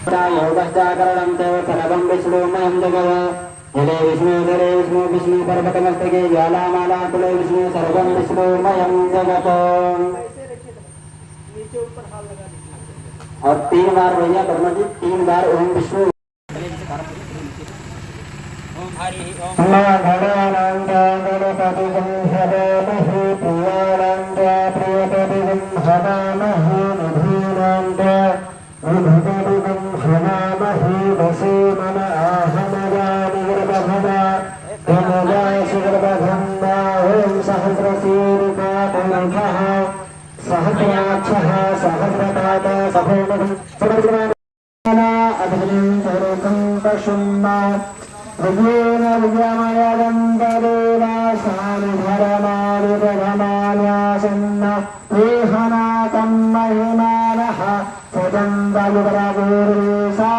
योगश्चाकरणं ते सर्वं विष्णुमयं जगत् जले विष्णु जले विष्णु विष्णु पर्वतमस्तके ज्वालामाला कुले विष्णु सर्वं विष्णुमयं जगत् और तीन बार भैया वर्मा जी तीन बार ओम विष्णु వసీమన ఆహమదానిగర్భమ గమదాశిగర్భగంధాం సహస్రశీరికామలభ సహస్రాక్ష సహస్రపాద సహోమహం సర్వజ్ఞాన అభిజనం సర్వకం పశుమ్మ విజయేన విజయమయదంతదేవాసాని ధరమాని ప్రథమాన్యాసన్న వేహనాకం మహిమానః సదంతలుపరగోరేశా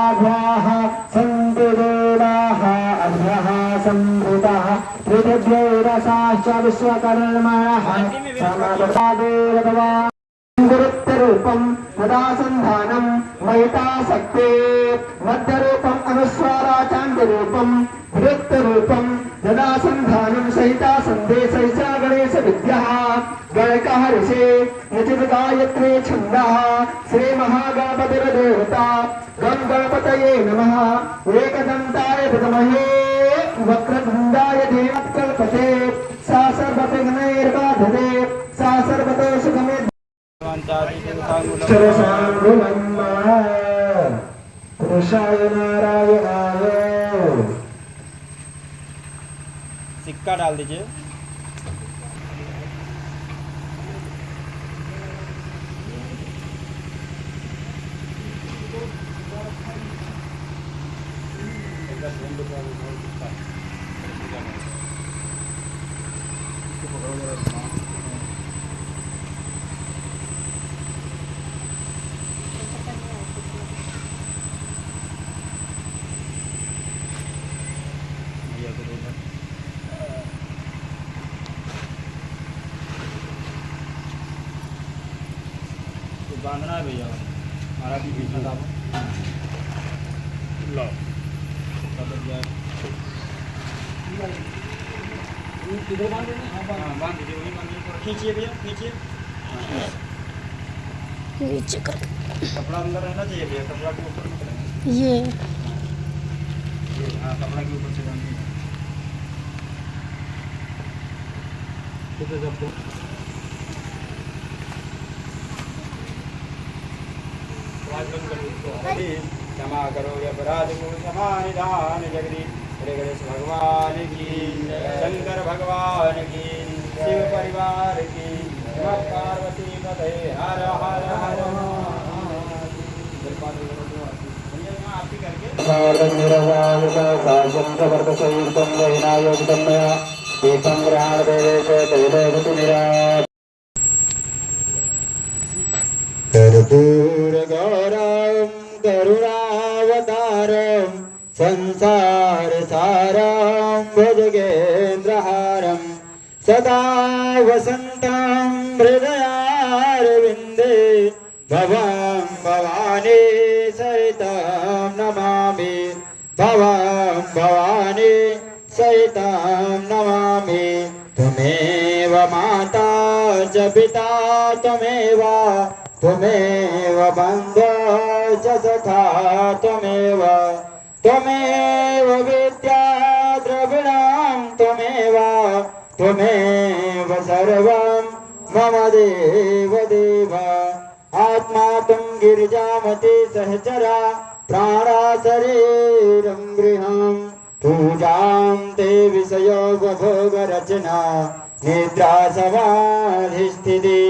सम्भृतः पृथिव्यैरसाश्च विश्वकर्मणः समदुरादेवतवा गुरुत्वरूपं तदासन्धानं वैतासक्ते मध्यरूपम् अनुस्वाराचान्द्यरूपं वृत्तरूपं यदासन्धानं सहिता सन्देशैषा गणेशविद्यः। गणकः ऋषे रचित गायत्रे छन्दः, श्रीमहागणपतिर्देवता। गं गणपतये नमः। एकदन्ताय विद्महे वक्रतुण्डाय देवत्कल्पते सा सर्वविघ्नैर्बाधते सा सर्वतो सुखमे नारायणाय। सिक्का डाल दीजिए। बांधना है भैया हमारा भी बीच में दाबो नीचे कर कपड़ा अंदर रहना चाहिए भैया कपड़ा के ऊपर ये। हाँ कपड़ा के ऊपर से बांधिए क्षमा करो अपराध को समाधान जगदीश। श्री गणेश भगवान की शंकर भगवान की शिव परिवार की पार्वती पते हर हर हर आरती करके संसारसारं भुजगेन्द्रहारं सदा वसन्तं हृदयारविन्दे, भवां भवानी सहितं नमामि। भवां भवानी सहितं नमामि। त्वमेव माता च पिता, त्वमेव त्वमेव बन्धो च सखा, त्वमेव त्वमेव विद्या द्रविणां त्वमेव त्वमेव सर्वं मम देव देव। आत्मा त्वं गिरिजामति सहचरा प्राणा शरीरं गृहम् ते विषयो भोगरचना निद्रा समाधिस्थिति